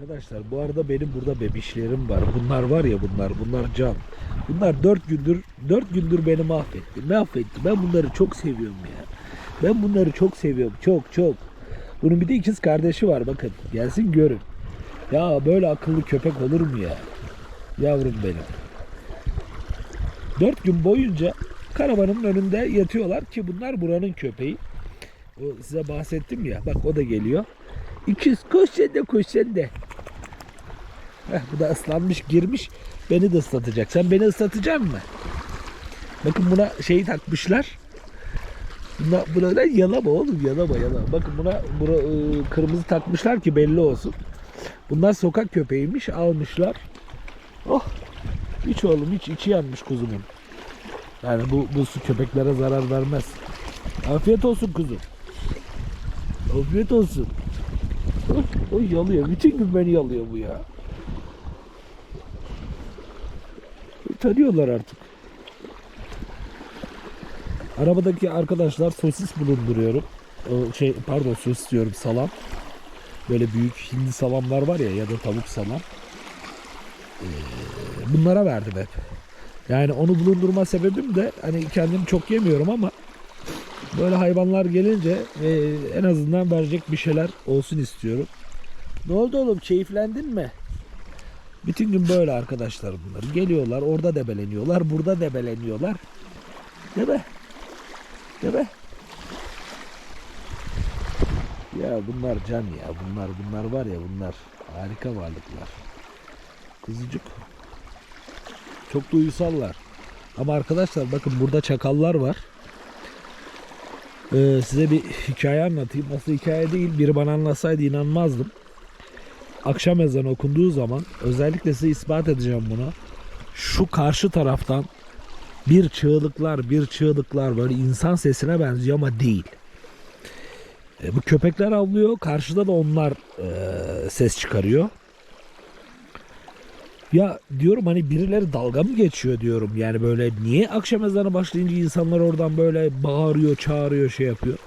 Arkadaşlar bu arada benim burada bebişlerim var. Bunlar var ya bunlar. Bunlar can. Bunlar dört gündür dört gündür beni mahvetti. Mahvetti. Ben bunları çok seviyorum ya. Ben bunları çok seviyorum. Çok çok. Bunun bir de ikiz kardeşi var bakın. Gelsin görün. Ya böyle akıllı köpek olur mu ya? Yavrum benim. Dört gün boyunca karavanın önünde yatıyorlar ki bunlar buranın köpeği. O size bahsettim ya. Bak o da geliyor. İkiz koş sen de koş sen de. Heh, bu da ıslanmış girmiş. Beni de ıslatacak. Sen beni ıslatacaksın mı? Bakın buna şeyi takmışlar. Buna, buna da yalama oğlum yalama yalama. Bakın buna, buna ıı, kırmızı takmışlar ki belli olsun. Bunlar sokak köpeğiymiş almışlar. Oh iç oğlum iç içi yanmış kuzumun. Yani bu, bu su köpeklere zarar vermez. Afiyet olsun kuzum. Afiyet olsun. Oy, oy yalıyor. Bütün gün beni yalıyor bu ya. Tanıyorlar artık. Arabadaki arkadaşlar sosis bulunduruyorum. Şey pardon sosis diyorum salam. Böyle büyük hindi salamlar var ya ya da tavuk salam. Ee, bunlara verdim hep. Yani onu bulundurma sebebim de hani kendim çok yemiyorum ama böyle hayvanlar gelince e, en azından verecek bir şeyler olsun istiyorum. Ne oldu oğlum keyiflendin mi? Bütün gün böyle arkadaşlar bunlar. Geliyorlar orada debeleniyorlar burada debeleniyorlar. Değil mi? Değil mi? Ya bunlar can ya bunlar bunlar var ya bunlar harika varlıklar. Kuzucuk. Çok duygusallar. Ama arkadaşlar bakın burada çakallar var. Ee, size bir hikaye anlatayım. Aslında hikaye değil. Biri bana anlatsaydı inanmazdım. Akşam ezanı okunduğu zaman özellikle size ispat edeceğim bunu. Şu karşı taraftan bir çığlıklar, bir çığlıklar böyle insan sesine benziyor ama değil. E, bu köpekler avlıyor. Karşıda da onlar e, ses çıkarıyor. Ya diyorum hani birileri dalga mı geçiyor diyorum. Yani böyle niye akşam ezanı başlayınca insanlar oradan böyle bağırıyor, çağırıyor, şey yapıyor.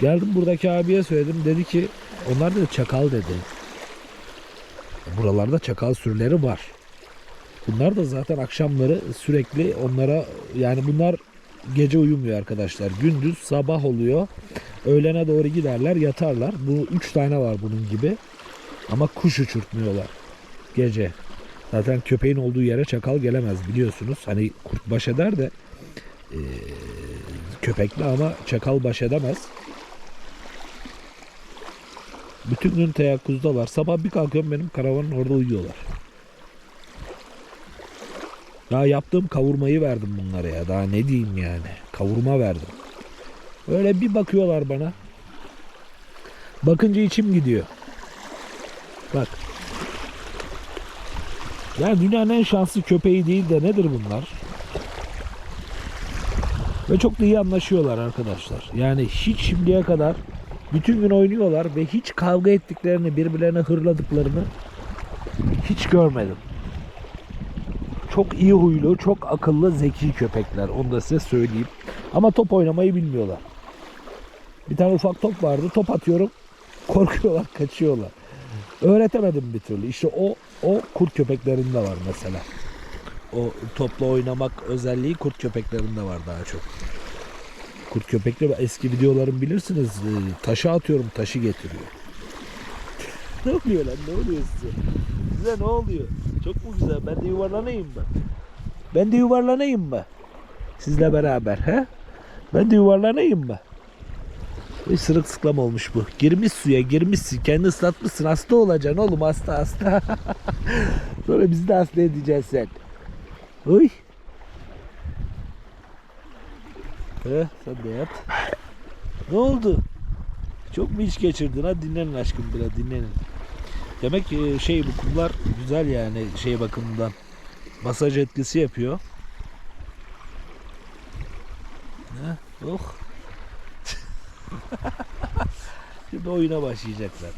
Geldim buradaki abiye söyledim. Dedi ki onlar dedi çakal dedi. Buralarda çakal sürüleri var. Bunlar da zaten akşamları sürekli onlara yani bunlar gece uyumuyor arkadaşlar. Gündüz sabah oluyor. Öğlene doğru giderler yatarlar. Bu üç tane var bunun gibi. Ama kuş uçurtmuyorlar. Gece. Zaten köpeğin olduğu yere çakal gelemez biliyorsunuz. Hani kurt baş eder de eee, köpekli ama çakal baş edemez. Bütün gün teyakkuzdalar. Sabah bir kalkıyorum benim karavanın orada uyuyorlar. Ya yaptığım kavurmayı verdim bunlara ya. Daha ne diyeyim yani. Kavurma verdim. Öyle bir bakıyorlar bana. Bakınca içim gidiyor. Bak. Yani dünyanın en şanslı köpeği değil de nedir bunlar? Ve çok da iyi anlaşıyorlar arkadaşlar. Yani hiç şimdiye kadar bütün gün oynuyorlar ve hiç kavga ettiklerini, birbirlerine hırladıklarını hiç görmedim. Çok iyi huylu, çok akıllı, zeki köpekler. Onu da size söyleyeyim. Ama top oynamayı bilmiyorlar. Bir tane ufak top vardı. Top atıyorum. Korkuyorlar, kaçıyorlar. Öğretemedim bir türlü. İşte o o kurt köpeklerinde var mesela. O topla oynamak özelliği kurt köpeklerinde var daha çok. Kurt köpekleri eski videolarım bilirsiniz. e, Taşı atıyorum, taşı getiriyor. ne oluyor lan? Ne oluyor size? Size ne oluyor? Çok mu güzel? Ben de yuvarlanayım mı? Ben de yuvarlanayım mı? Sizle beraber he? Ben de yuvarlanayım mı? Bir sırılsıklam olmuş bu. Girmiş suya girmişsin. Kendi ıslatmışsın. Hasta olacaksın oğlum hasta hasta. Sonra bizi de hasta edeceksin sen. Uy. He, sen de yat. Ne oldu? Çok mu iş geçirdin? Hadi dinlenin aşkım biraz dinlenin. Demek ki şey bu kumlar güzel yani şey bakımından. Masaj etkisi yapıyor. Ne? Oh. Şimdi oyuna başlayacaklar.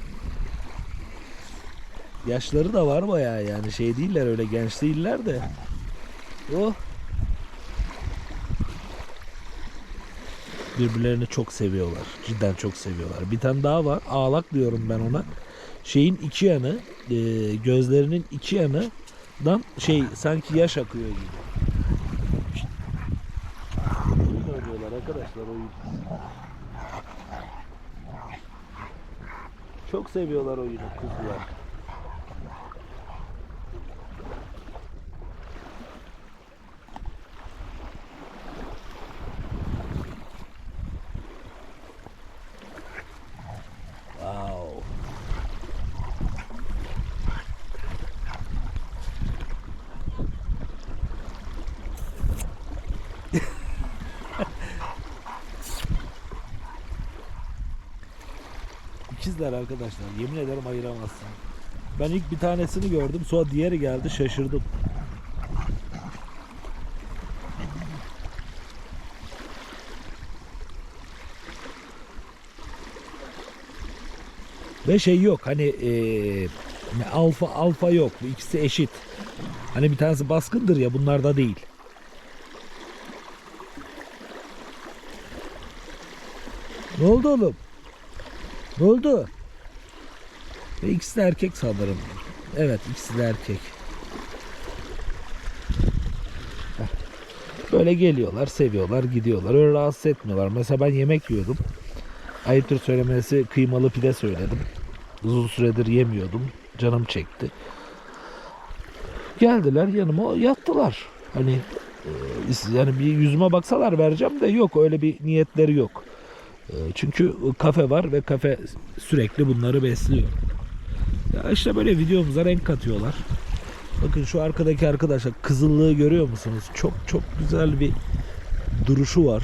Yaşları da var bayağı yani şey değiller öyle genç değiller de. Oh. Birbirlerini çok seviyorlar. Cidden çok seviyorlar. Bir tane daha var. Ağlak diyorum ben ona. şeyin iki yanı e, gözlerinin iki yanından şey sanki yaş akıyor gibi. Arkadaşlar oyun. Çok seviyorlar oyunu kuzular. İkizler arkadaşlar. Yemin ederim ayıramazsın. Ben ilk bir tanesini gördüm. Sonra diğeri geldi. Şaşırdım. Ve şey yok. Hani ne alfa alfa yok. İkisi eşit. Hani bir tanesi baskındır ya bunlarda değil. Ne oldu oğlum? Oldu? Ve ikisi de erkek sanırım. Evet ikisi de erkek. Böyle geliyorlar, seviyorlar, gidiyorlar. Öyle rahatsız etmiyorlar. Mesela ben yemek yiyordum. Ayıptır söylemesi kıymalı pide söyledim. Uzun süredir yemiyordum. Canım çekti. Geldiler yanıma yattılar. Hani e, yani bir yüzüme baksalar vereceğim de yok öyle bir niyetleri yok. E, Çünkü kafe var ve kafe sürekli bunları besliyor. Ya işte böyle videomuza renk katıyorlar. Bakın şu arkadaki arkadaşlar kızıllığı görüyor musunuz? Çok çok güzel bir duruşu var.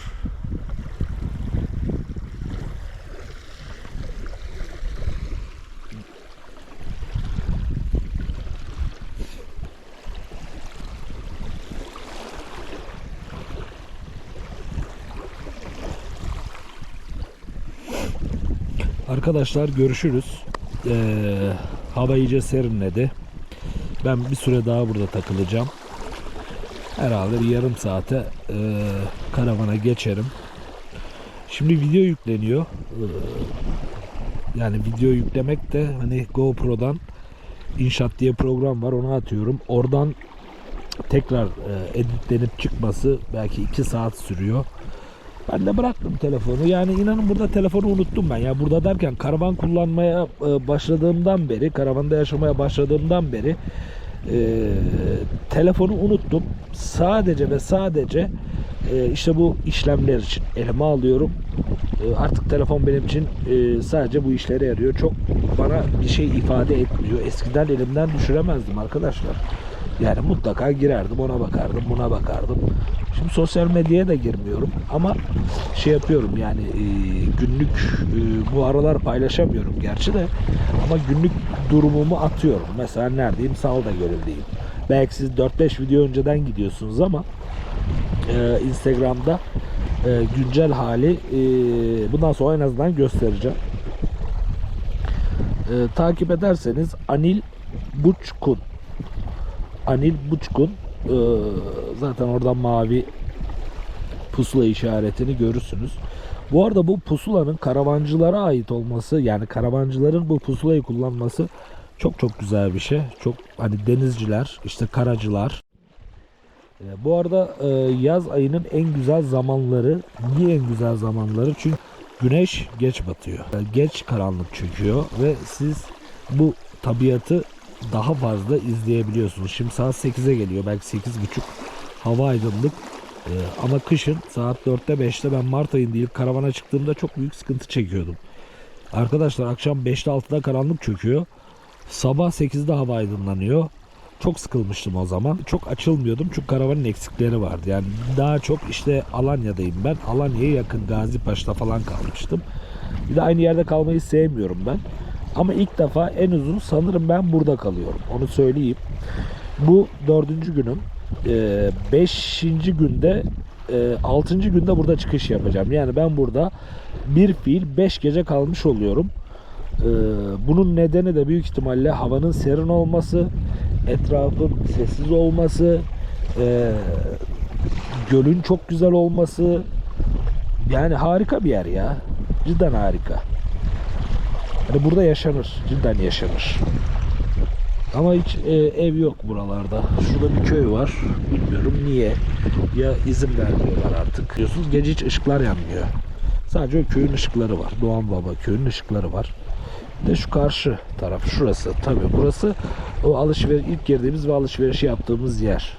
Arkadaşlar görüşürüz. Ee, hava iyice serinledi. Ben bir süre daha burada takılacağım. Herhalde bir yarım saate e, karavana geçerim. Şimdi video yükleniyor. Ee, yani video yüklemek de hani GoPro'dan İnşaat diye program var onu atıyorum. Oradan tekrar e, editlenip çıkması belki 2 saat sürüyor. Ben de bıraktım telefonu. Yani inanın burada telefonu unuttum ben. Ya burada derken karavan kullanmaya e, başladığımdan beri, karavanda yaşamaya başladığımdan beri e, telefonu unuttum. Sadece ve sadece e, işte bu işlemler için elime alıyorum. E, artık telefon benim için e, sadece bu işlere yarıyor. Çok bana bir şey ifade etmiyor. Eskiden elimden düşüremezdim arkadaşlar. Yani mutlaka girerdim, ona bakardım, buna bakardım. Şimdi sosyal medyaya da girmiyorum ama şey yapıyorum yani e, günlük e, bu aralar paylaşamıyorum gerçi de ama günlük durumumu atıyorum. Mesela neredeyim? Salda Gölü'ndeyim. Belki siz 4-5 video önceden gidiyorsunuz ama e, Instagram'da e, güncel hali e, bundan sonra en azından göstereceğim. E, takip ederseniz Anil Buçkun Anil Buçkun e, zaten oradan mavi pusula işaretini görürsünüz. Bu arada bu pusulanın karavancılara ait olması yani karavancıların bu pusulayı kullanması çok çok güzel bir şey. Çok hani denizciler, işte karacılar. E, bu arada e, yaz ayının en güzel zamanları. Niye en güzel zamanları? Çünkü güneş geç batıyor. E, Geç karanlık çöküyor ve siz bu tabiatı daha fazla izleyebiliyorsunuz. Şimdi saat 8'e geliyor. Belki 8.30 hava aydınlık. Ee, ama kışın saat 4'te 5'te ben Mart ayında ilk karavana çıktığımda çok büyük sıkıntı çekiyordum. Arkadaşlar akşam 5'te 6'da karanlık çöküyor. Sabah 8'de hava aydınlanıyor. Çok sıkılmıştım o zaman. Çok açılmıyordum çünkü karavanın eksikleri vardı. Yani daha çok işte Alanya'dayım ben. Alanya'ya yakın Gazipaşa'da falan kalmıştım. Bir de aynı yerde kalmayı sevmiyorum ben. Ama ilk defa en uzun sanırım ben burada kalıyorum. Onu söyleyeyim. Bu dördüncü günüm. Ee, beşinci günde e, altıncı günde burada çıkış yapacağım. Yani ben burada bir fiil beş gece kalmış oluyorum. Ee, bunun nedeni de büyük ihtimalle havanın serin olması, etrafın sessiz olması, e, gölün çok güzel olması. Yani harika bir yer ya. Cidden harika. Hani burada yaşanır. Cidden yaşanır. Ama hiç e, ev yok buralarda. Şurada bir köy var. Bilmiyorum niye. Ya izin vermiyorlar artık. Biliyorsunuz gece hiç ışıklar yanmıyor. Sadece o köyün ışıkları var. Doğan Baba köyün ışıkları var. Bir de şu karşı taraf şurası. Tabii burası o alışveriş ilk girdiğimiz ve alışveriş yaptığımız yer.